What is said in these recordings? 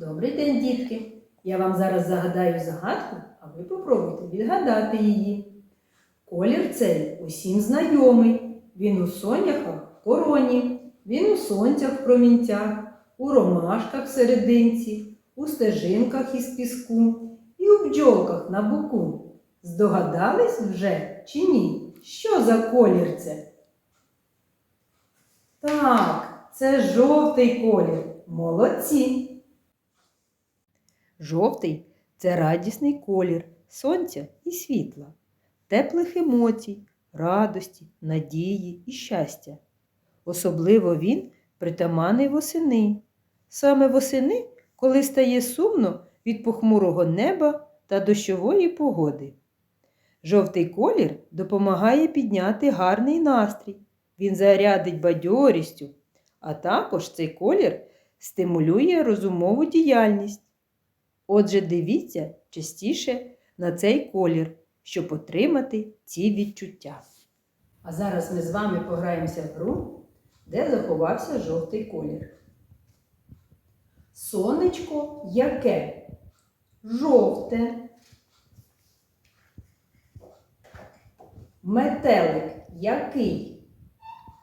Добрий день, дітки! Я вам зараз загадаю загадку, а ви попробуйте відгадати її. Колір цей усім знайомий. Він у соняхах в короні, він у сонцях в промінцях, у ромашках в серединці, у стежинках із піску і у бджолках на боку. Здогадались вже чи ні? Що за колір це? Так, це жовтий колір. Молодці! Жовтий це радісний колір сонця і світла, теплих емоцій, радості, надії і щастя. Особливо він притаманий восени. Саме восени, коли стає сумно від похмурого неба та дощової погоди. Жовтий колір допомагає підняти гарний настрій. Він зарядить бадьорістю, а також цей колір стимулює розумову діяльність. Отже, дивіться частіше на цей колір, щоб отримати ці відчуття. А зараз ми з вами пограємося в гру, де заховався жовтий колір. Сонечко яке? Жовте. Метелик який?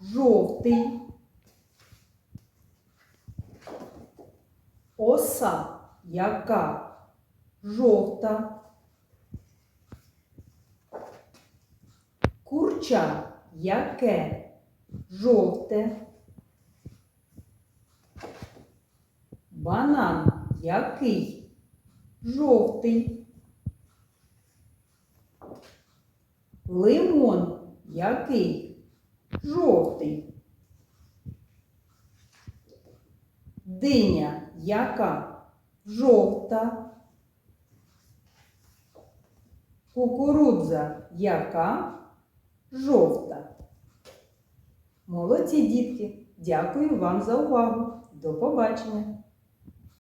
Жовтий. Оса яка? Жовта. Курча яке? Жовте. Банан який? Жовтий. Лимон який? Жовтий. Диня яка? Жовта. Кукурудза яка? Жовта. Молодці дітки! Дякую вам за увагу. До побачення!